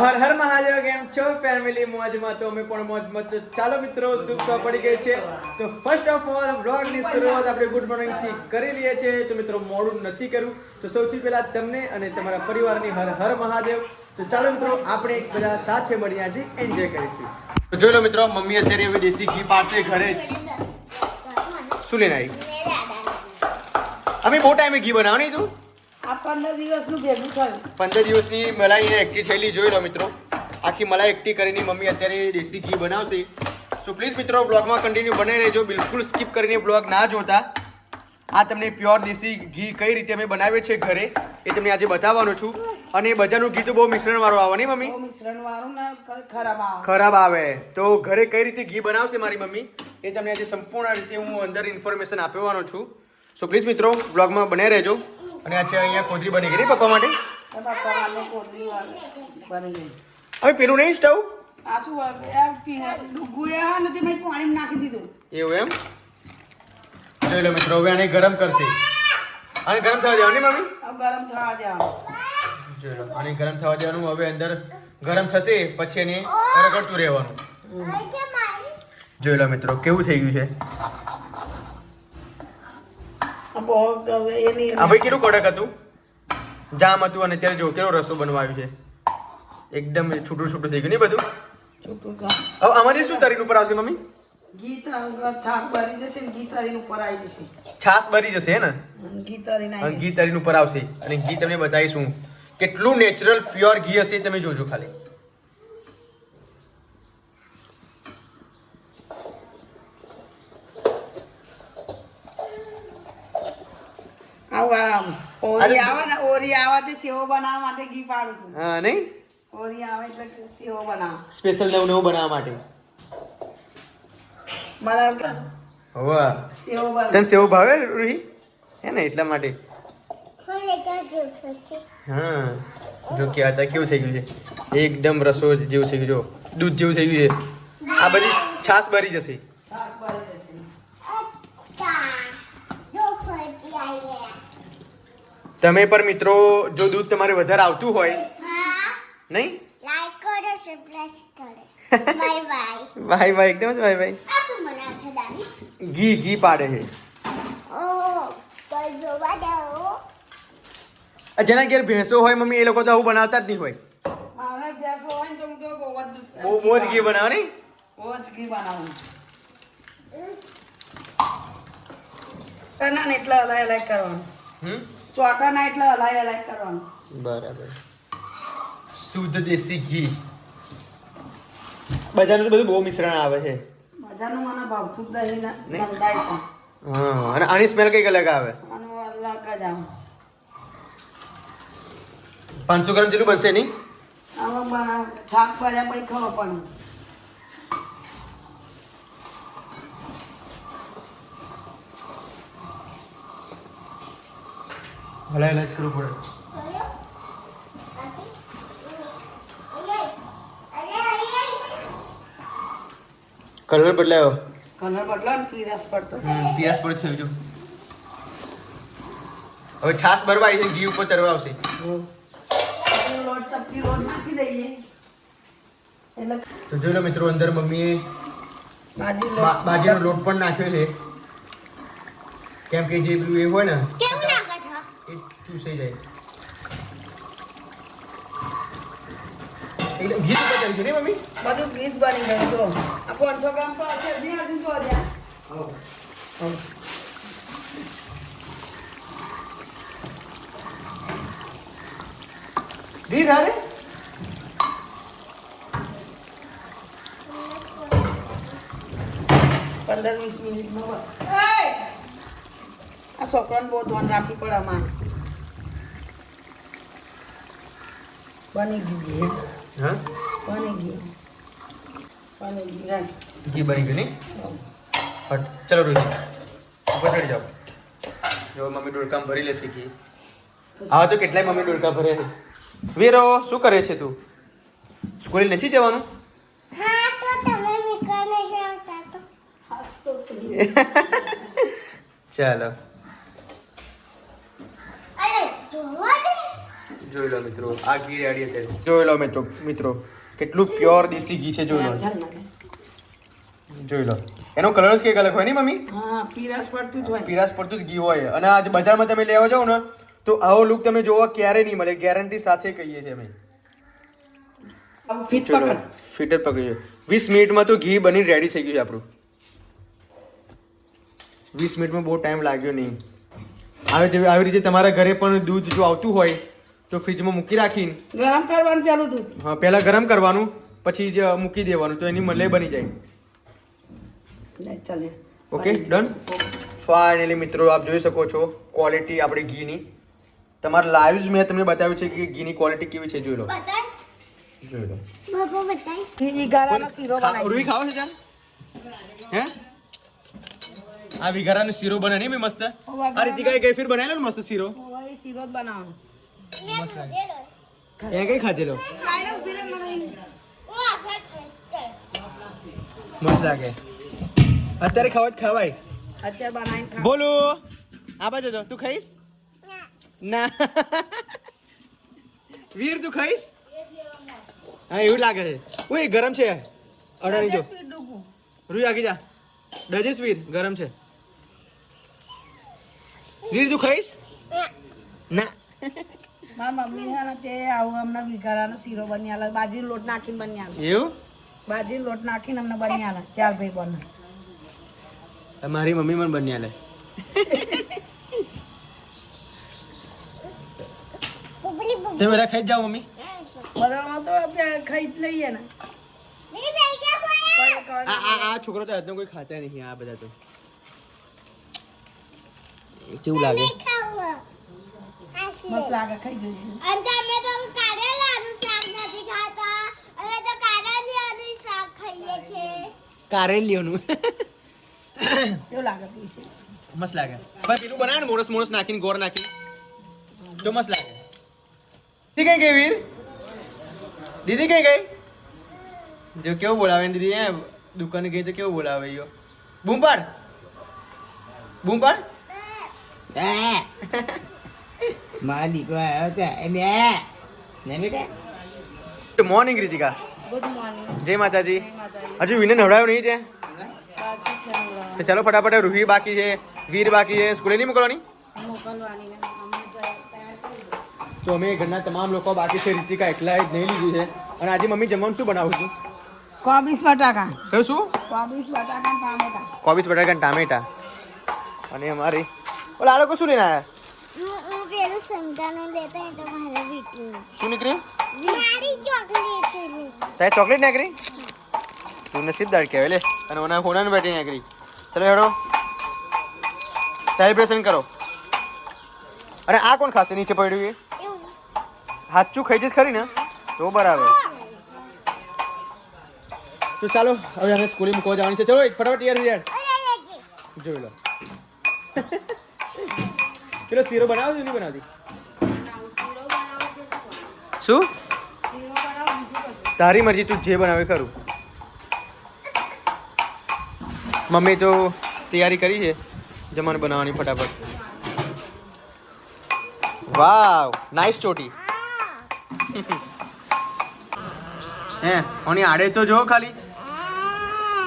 હર હર મહાદેવ કેમ છો? ફેમિલી મોજમાં તો અમે પણ મોજમાં છો. ચાલો મિત્રો શુભ પડી ગઈ છે? તો ફર્સ્ટ ઓફ ઓલ વ્લોગની શરૂઆત આપણે ગુડ મોર્નિંગથી કરી લઈએ છીએ. તો મિત્રો મોડું નથી કર્યું. તો સૌથી પહેલા તમને અને તમારા પરિવારની હર હર મહાદેવ. તો ચાલો મિત્રો આપણે બધા સાથે મળી આજે એન્જોય કરીશું. તો જોઈ લો મિત્રો મમ્મી અત્યારે હવે દેશી ઘી પાસે ઘરે શું લઈને આવી? અમે બહુ ટાઈમે ઘી બનાવવાની તું? આ પંદર દિવસનું ભેગું થયું. પંદર દિવસની મલાઈ એકઠી થયેલી જોઈ લો મિત્રો. આખી મલાઈ એકઠી કરીને મમ્મી અત્યારે દેશી ઘી બનાવશે. સો પ્લીઝ મિત્રો બ્લોગમાં કન્ટિન્યુ બનાવી રહેજો. બિલકુલ સ્કીપ કરીને બ્લોગ ના જોતા. આ તમને પ્યોર દેશી ઘી કઈ રીતે અમે બનાવીએ છીએ ઘરે એ તમને આજે બતાવવાનું છું. અને બજારનું ઘી તો બહુ મિશ્રણવાળું આવે મમ્મી? ને ક- ખરાબ આવે. ખરાબ આવે. તો ઘરે કઈ રીતે ઘી બનાવશે મારી મમ્મી એ તમને આજે સંપૂર્ણ રીતે હું અંદર ઇન્ફોર્મેશન આપવાનો છું. સો પ્લીઝ મિત્રો બ્લોગમાં બનાવી રહેજો. અને આ છે અહીંયા કોથરી બની ગઈ પપ્પા માટે? હવે પેલું નહીં સ્ટવ? એવું એમ? જોઈ લો મિત્રો હવે આને ગરમ કરશે. આને ગરમ થવા દેવાની મમ્મી? ગરમ થવા દેવાનું જોઈ લો આને ગરમ થવા દેવાનું હવે અંદર ગરમ થશે પછી એને રગડતું રહેવાનું. જોઈ લો મિત્રો કેવું થઈ ગયું છે? એની આ ભાઈ કેટલું કડક હતું? જામ હતું અને અત્યારે જો કેવો રસો બનવા આવ્યું છે. એકદમ છૂટું છૂટું થઈ ગયું નહીં બધું? છૂટું હવે આમાંથી શું તારીખ ઉપર આવશે મમ્મી? તર- છાસ ભરી જશે ને ઘી તરીને ઉપર આવશે. અને ઘી તમને બતાવીશું. કેટલું નેચરલ પ્યોર ઘી હશે તમે જોજો ખાલી જશે આવું આમ ઓરી આવે ને ઓરી આવે તે સેવો બનાવવા માટે ઘી પાડું છું. હા નહીં? ઓરી આવે એટલે સેવો બનાવ. સ્પેશિયલ નવું નવું બનાવવા માટે. બરાબર. વાહ સેવો તને સેવ ભાવે રૂહી? હે ને એટલા માટે. હા. જો કે આ કેવું થઈ ગયું છે. એકદમ રસો જેવું થઈ ગયું દૂધ જેવું થઈ ગયું છે. આ બધી છાસ ભરી જશે છાસ ભરી જશે તમે પણ મિત્રો જો દૂધ તમારે વધારે આવતું હોય નહીં? લાઈક કરો સબસ્ક્રાઇબ કરો. બાય બાય ભાઈ બાય એકદમ જ ભાઈ ભાઈ આ શું બનાવ છે દાદી? ઘી ઘી પાડે છે. ઓ પર જોવા દો જેના ઘેર ભેંસો હોય મમ્મી એ લોકો તો આવું બનાવતા જ નહીં હોય. મારે ગેસ હોય ને તો હું તો બહુ જ દૂધ- બહુ બહુ જ ઘી બનાવે નહીં? ઘી બનાવું. ના ને એટલે હલાય કરવાનું. હમ? ચોટા ના એટલે હલાય હલાય કરવાનું. બરાબર. શુદ્ધ દેશી ઘી. બજારનું બધું બહુ મિશ્રણ આવે છે. બજારનું મને ભાવતું જ નહીં ને ગંધાય છે. હા અને આની સ્મેલ કંઈક અલગ આવે. આનું અલગ જ આવે. પાંચસો ગ્રામ જેટલું બનશે નહીં આમાં છાશ ભર્યા પછી ખબર પડે. હલાય હલાય કરવું પડે. કલર બદલાયો? કલર બદલો પીરાસ પડતો. હમ પીરાસ પડ થયું જો હવે છાસ ભરવા આવી છે ઘી ઉપર તરવા આવશે લોટ ચપટી લોટ નાખી દઈએ તો જોઈ લો મિત્રો અંદર મમ્મીએ બાજરીનો લોટ પણ નાખ્યો છે. કેમ કે જે પેલું એ હોય ને એ ચૂસાઈ જાય. એકદમ ઉપર ચડી છે નહીં મમ્મી? બધું ગીત બની ગયું જો. આ પાંચસો ગ્રામ તો હશે પંદર વીસ મિનિટમાં છોકરાને બહુ ધ્યાન રાખવી પડે આમાં બની ગયું હા? બની ગયું. બની ગયું. ઘી બની ગયું નહીં? ફટ ચલો રોજી પકડી જાઓ. જો મમ્મી ડોળકામ ભરી લેશે ઘી હા તો કેટલાય મમ્મી ડોળકા ભરે છે. વીરો શું કરે છે તું? સ્કૂલે નથી જવાનું. ચાલો અરે જોવા દે જોઈ લો મિત્રો આ ઘી રેડી છે. જોઈ લો મિત્રો મિત્રો કેટલું પ્યોર દેશી ઘી છે જોઈ લો. જોઈ લો. એનો કલર જ કંઈક અલગ હોય ને મમ્મી? હા પીરસ પડતું જ હોય. પીરાસ પડતું જ ઘી હોય. અને આજ બજારમાં તમે લેવા જાઓ ને તો આવો લુક તમે જોવા ક્યારે નહીં મળે ગેરંટી સાથે કહીએ છીએ અમે. ફિટર પકડી. વીસ મિનિટમાં તો ઘી બની રેડી થઈ ગયું છે આપણું. વીસ મિનિટમાં બહુ ટાઈમ લાગ્યો નહીં. આવી જેવી આવી રીતે તમારા ઘરે પણ દૂધ જો આવતું હોય તો ફ્રીજમાં મૂકી રાખીને? ગરમ કરવાનું પેલું દૂધ હા પહેલાં ગરમ કરવાનું પછી જ મૂકી દેવાનું તો એની મલાઈ બની જાય. ચાલે. ઓકે ડન ફાઇનલી મિત્રો આપ જોઈ શકો છો ક્વોલિટી આપણી ઘીની. તમારા લાઈવ મેં તમને બતાવ્યું છે કે ઘીની ક્વોલિટી કેવી છે જોઈ લો. જોઈ લો. બનાવી ખાવો છે હે? આ વિઘારાનો શીરો બને નહીં મેં મસ્ત. આ રીતે કઈ કઈ ફીર બનાવેલો ને મસ્ત શીરો? શીરો જ ખાધેલો. એ કઈ ખાધેલો. મસ્ત લાગે. અત્યારે ખાવા જ ખવાય. અત્યારે બનાવીને બોલો. આ બાજુ જો તું ખાઈશ? ના. વીર તું ખાઈશ? હા એવું લાગે છે. ઓય ગરમ છે. અડાણી જો. રૂઈ આગી જા. ડજેશ વીર ગરમ છે. વીર તું ખાઈશ? ના. મારા મમ્મી છે ને તે આવું અમને વિઘારાનો શીરો બની આલે બાજરીનો લોટ નાખીને બની આલે એવું બાજરીનો લોટ નાખીને અમને બની આલે ચાર ભાઈ બને તમારી મમ્મી મને બની આલે. તમે બધા ખાઈ જ જાઓ મમ્મી બધામાં તો ખાઈ જ લઈએ ને? પણ આ આ આ છોકરો તો આજનો કોઈ ખાતા નહીં આ બધા તો કેવું લાગે. મસ્ત લાગે ખાઈ જઈએ અને તમે તો કારેલાનું શાક નથી ખાતા. અમે તો કારેલિયાનું શાક ખાઈએ છે કારેલીઓનું કેવું લાગે પીસે મસ્ત લાગે. પણ પેલું બનાવે ને મોરસ મોરસ નાખીને ગોળ નાખી તો મસ્ત લાગે. દીદી કઈ ગઈ વીર? દીદી કઈ ગઈ? જો કેવું બોલાવે ને દીદી એ દુકાને ગઈ તો કેવું બોલાવે યો બૂમ પાડ. બૂમ પાડ. મારા દીકરો આવ્યો છે એ બે. ને બેટા? Good morning Ritika good morning જય માતાજી. હજુ વિને નવડાયો નહીં છે તો ચાલો ફટાફટ રૂહી બાકી છે વીર બાકી છે. સ્કૂલે નહીં મોકલવાની? મોકલવાની તો અમે ઘરના તમામ લોકો બાકી છે રીતિકા એકલા જ નહીં લીધું છે. અને આજે મમ્મી જમવાનું શું બનાવું છું? કોબીસ બટાકા. કયું શું? કોબીસ બટાકા ટામેટા. કોબીસ બટાકા ટામેટા. અને અમારી ઓલા આ લોકો શું લઈને આવ્યા? સંતાનો લેતા હોય તો મારે બીટું શું નીકળી મારી ચોકલેટ તારે ચોકલેટ નીકળી? તું નસીબદાર કહેવાય લે. અને ઓના હોનાને બેઠી નીકળી. ચલો હેડો. સેલિબ્રેશન કરો. અને આ કોણ ખાશે? નીચે પડ્યું એ? હાચું ખાઈ જઈશ ખરી ને? તો બરાબર. તો ચાલો હવે અમે સ્કૂલે મૂકવા જવાની છે. ચલો ફટાફટ યાર યાર જોઈ લો. પેલો શીરો બનાવો છો નહીં બનાવતી? શું? તારી મરજી તું જે બનાવે ખરું. મમ્મી તો તૈયારી કરી છે જમવાનું બનાવવાની ફટાફટ. વાવ નાઇસ ચોટી. હે ઓની આડે તો જો ખાલી.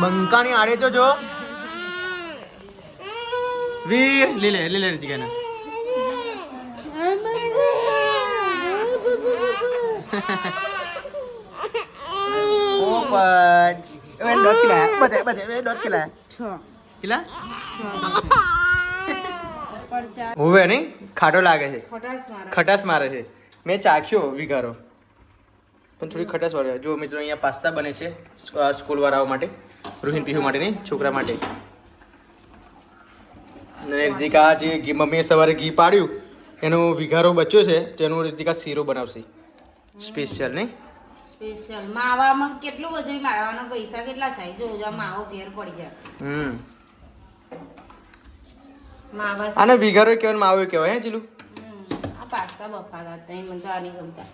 બંકાની આડે તો જો. વીર લીલે લીલે રીતિકાને પોપટ એ દોત કિલા બધે બધે એ દોત કિલા છ કિલા હોવે નહીં ખાટો લાગે છે ખટાશ મારા છે મેં ચાખ્યો વિઘારો પણ થોડી ખટાશ મારે જો મિત્રો અહીંયા પાસ્તા બને છે સ્કૂલ વાળાઓ માટે રોહિન પીહુ માટે નહીં છોકરા માટે અને રીતિકા જે મમ્મીએ સવારે ઘી પાડ્યું એનો વિઘારો બચ્યો છે તેનું રીતિકા શીરો બનાવશે સ્પેશિયલ નહીં? સ્પેશિયલ. માવામાં કેટલું બધું મારવાના પૈસા કેટલા થાય? જો જો માવો ઘેર પડી જાય. હમ. માવા આને ભીગારો કહેવાય ને માવો કહેવાય હે જીલુ આ પાસ્તા બફાતા હતા એ મને તો આની ગમતા.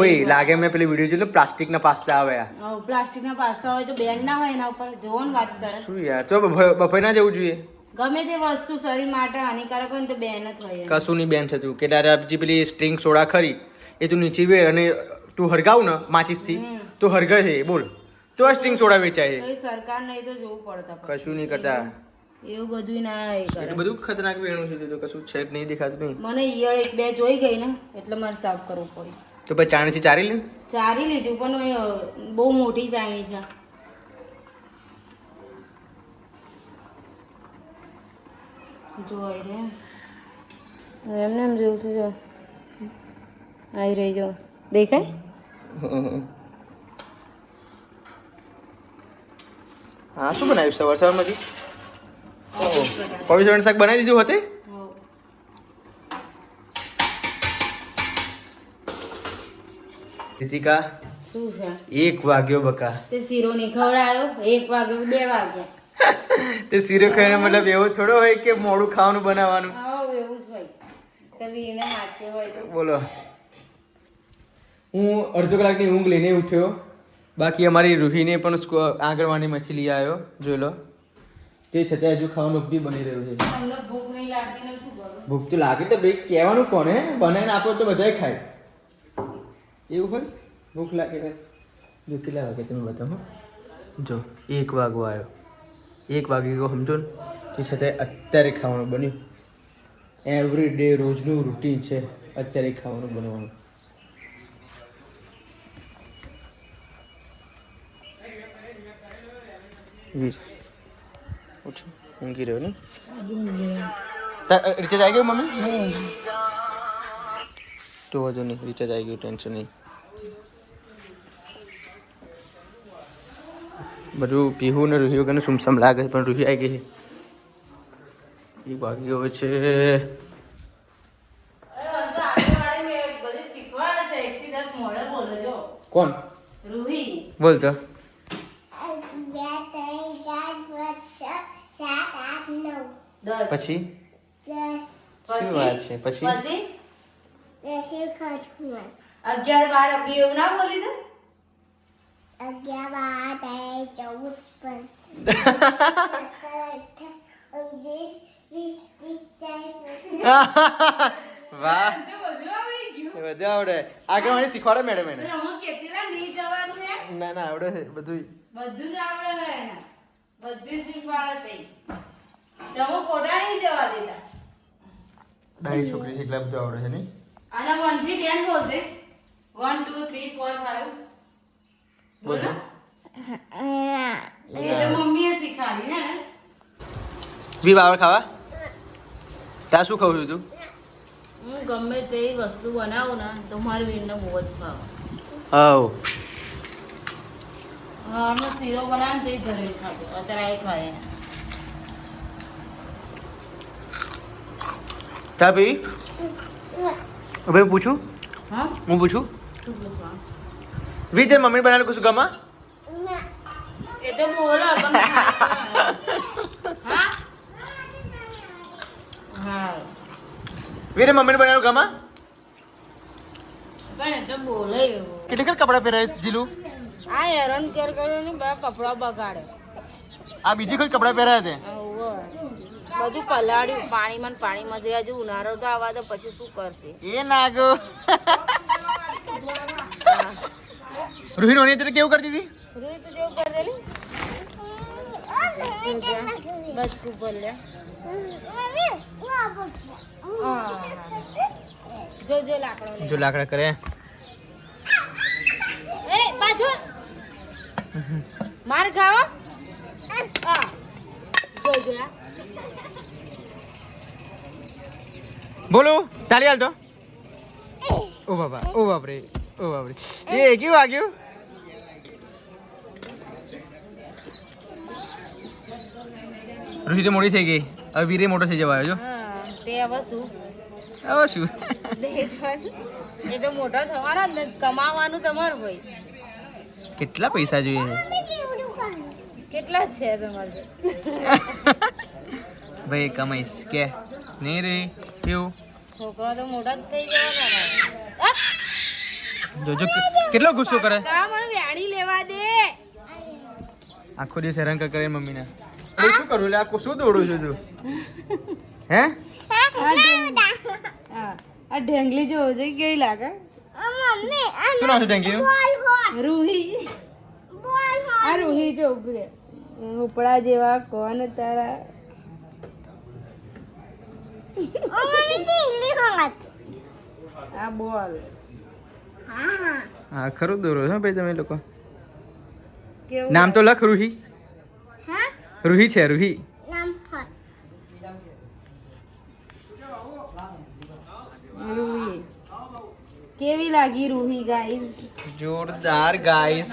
ઓય લાગે મેં પેલી વીડિયો પ્લાસ્ટિક પ્લાસ્ટિકના પાસ્તા આવે આ. પ્લાસ્ટિકના પાસ્તા હોય તો બેન ના હોય એના ઉપર. જોવો ને વાત કરે. શું યાર તો બફાઈ ના જવું જોઈએ. ગમે તે વસ્તુ શરીર માટે હાનિકારક હોય ને તો બેન જ હોય કશું નહીં બેન થતું. કે તારે જે પેલી સ્ટ્રિંગ સોડા ખરી એ તું નીચે બે અને તું હરગાવ ને માચીસથી તો હરગે છે બોલ. તો આ સ્ટ્રિંગ સોડા વેચાય છે એ સરકાર નહીં તો જોવું પડતા કશું નહીં કરતા. એવું બધું ના એ કરે. બધું ખતરનાક વેણું છે તે તો કશું છે જ નહીં દેખાતું નહીં. મને ઈયળ એક બે જોઈ ગઈ ને એટલે મારે સાફ કરવું પડ્યું તો પછી ચાણીથી ચારી લે? ચારી લીધું પણ એ બહુ મોટી ચાણી છે. જોઈ આઈ રે એમને એમ જેવું છે જો. આવી રહી જો દેખાય હા શું બનાવ્યું સવાર સવારમાંથી? પવિત્ર શાક બનાવી દીધું હતે? રીતિકા શું છે? એક વાગ્યો બકા. તે શીરો નહીં ખવડાયો એક વાગ્યો બે વાગ્યા. તે શીરો ખાઈને મતલબ એવો થોડો હોય કે મોડું ખાવાનું બનાવવાનું. હા એવું જ હોય. તો વીને હાચે હોય તો. બોલો. હું અડધો કલાકની ઊંઘ લઈને ઉઠ્યો. બાકી અમારી રૂહીને પણ આંગણવાની મચ્છી લઈ આવ્યો જોઈ લો. તે છતાં હજુ ખાવાનું બી બની રહ્યું છે. ભૂખ તો લાગે તો ભાઈ કહેવાનું કોને બનાવીને આપો તો બધાય ખાય. એવું હોય? ભૂખ લાગે જો કેટલા વાગે તમે બતાવો? જો એક વાગો આવ્યો. એક વાગે ગયો સમજો ને. તે છતાં અત્યારે ખાવાનું બન્યું. એવરી ડે રોજનું રૂટીન છે અત્યારે ખાવાનું બનવાનું. વીર ઓછું. ઊંઘી રહ્યો ને? રિચાર્જ આવી ગયું મમ્મી? તો વધુ નહીં રિચાર્જ આવી ગયું ટેન્શન નહીં. બધું પીહું ને રૂહી વગરનું સુમસમ લાગે પણ રૂહી આવી ગઈ એ બાકી હોય છે. કોણ? રૂહી. બોલ તો એક, બે ત્રણ ચાર પાંચ છ સાત આઠ નવ દસ પછી? શું વાત છે? પછી? અગિયાર બાર અભી એવું ના બોલી દે? અગિયાર બાર તેર ચૌદ વાહ. બધું આવડી ગયું. એ બધું આવડે. આગળ મને શીખવાડે મેડમ એને? ના ના આવડે બધું બધું જ આવડે બધું શીખવાડે તમે ખોટા નહીં જવા દેતા. ડાઈ છોકરી છે એટલે બધું આવડે છે નહીં? આના વનથી ten બોલજે. One two three four five બોલો એ તો મમ્મીએ શીખવાડી ને. વી બાવળ ખાવા? ત્યાં શું ખાવું છું તું? હું ગમે તે વસ્તુ બનાવું ને તો મારે વીરને બહુ જ ભાવે. હવ હા શીરો બનાવે તે ઘરે ખાતો અત્યારે આ ખાય. ચા પીવી? હવે હું પૂછું? હા? હું પૂછું? વિજય મમ્મી બનાવેલું કશું ગમા? એ તો બોલો હા. વીરે મમ્મીને બનાવ્યું ગમા? કેટલી કેટલી કપડાં પહેરાવીશ જીલુ? આ હેરાન કર કરીને બે કપડા બગાડે. આ બીજી કોઈ કપડાં પહેરાયા છે. બધું પલાળ્યું પાણીમાં પાણીમાં જ હજુ ઉનાળો તો આવા તો પછી શું કરશે? એ નાગો. રોહિણ ઓની હતી કેવું કરતી હતી? રોહિણ તો જેવું કરી દેલી બસ ખૂબ બોલ્યા. જો જો લાકડો જો લાકડા કરે. એ પાછો માર ખાવા? આ. બોલો ચાલી હાલ તો ઓ બાબા ઓ બાપરે ઓ બાપરે. એ કેવું વાગ્યું ઋષિ તો મોડી થઈ ગઈ. હવે વીરે મોટો થઈ જવા આવ્યો તે હવે શું? હવે શું એ તો મોટો થવાનો જ કમાવાનું તમારું ભાઈ કેટલા પૈસા જોઈએ કેટલા છે તમારે ભાઈ કમાઈશ કે? નહીં રે કેવું? છોકરા તો મોટા જ થઈ જવાના જોજો કેટલો ગુસ્સો કરે? મને વેણી લેવા દે. આખો દિવસ હેરાન કરે મમ્મીને. શું કરું? લે આ શું દોડું છું તું? હે? આ હા. આ ઢેંગલી જોવો છે કેવી લાગે? મમ્મી શું નામ છે રૂહી. આ રૂહી જો ઉભરે ઉપડા જેવા કોણ તારા? આ બોલ. હા ખરું દોરો છો ભાઈ તમે લોકો? નામ તો લખ રૂહી. રૂહી છે રૂહી. કેવી લાગી રૂહી ગાઈઝ જોરદાર ગાઈસ